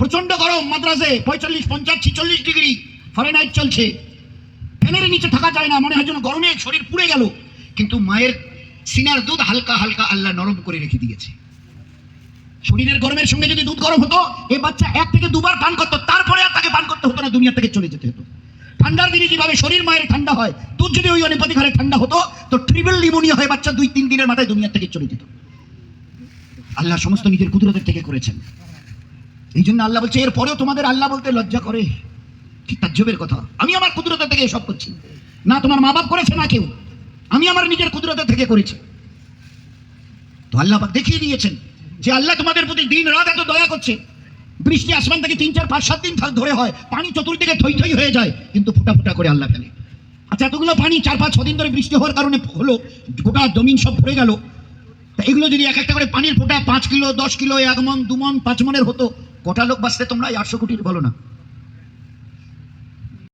প্রচণ্ড গরম, মাদ্রাসে পঁয়তাল্লিশ, পঞ্চাশ, ছিচল্লিশ ডিগ্রি ফরেনাইট চলছে। ফ্যানের নিচে থাকা যায় না, মনে হয় যেন গরমে শরীর পুড়ে গেল। কিন্তু মায়ের সিনার দুধ হালকা হালকা আল্লাহ নরম করে রেখে দিয়েছে। শরীরের গরমের সঙ্গে যদি দুধ গরম হতো এই বাচ্চা এক থেকে দুবার পান করতো, তারপরে আর তাকে পান করতে হতো না, দুনিয়া থেকে চলে যেতে হতো। ঠান্ডার দিনে যেভাবে শরীর মায়ের ঠান্ডা হয়, দুধ যদি ওই অনুপাতি ঘরে ঠান্ডা হতো, তো ট্রিপল নিমোনিয়া হয়ে বাচ্চা দুই, তিন দিনের মাথায় দুনিয়া থেকে চলে যেত। আল্লাহ সমস্ত নিজের কুদরতের থেকে করেছেন। এই জন্য আল্লাহ বলছে এর পরেও তোমাদের আল্লাহ বলতে লজ্জা করে। কি তাজ্জবের কথা? আমি আমার কুদরতের থেকে এসব করছি। না, তোমার মা বাপ করেছে না কেউ। আমি আমার নিজের কুদরতের থেকে করেছি। তো আল্লাহ পাক দেখিয়ে দিয়েছেন যে আল্লাহ তোমাদের প্রতি দিন রাত এত দয়া করছে। বৃষ্টি আসমান থেকে তিন, চার, পাঁচ, সাত দিন ধরে হয়, পানি চতুর্দিকে থই থই হয়ে যায়, কিন্তু ফুটা ফুটা করে আল্লাহ ফেলে। আচ্ছা এতগুলো পানি চার, পাঁচ ছদিন ধরে বৃষ্টি হওয়ার কারণে হলো, গোটা জমিন সব ভরে গেল। তা এগুলো যদি এক একটা করে পানির ফোঁটা পাঁচ কিলো, দশ কিলো, এক মন, দু মন, পাঁচ মনের হতো কটা লোক বাঁচতে তোমরা এই আটশো কোটির বলো না?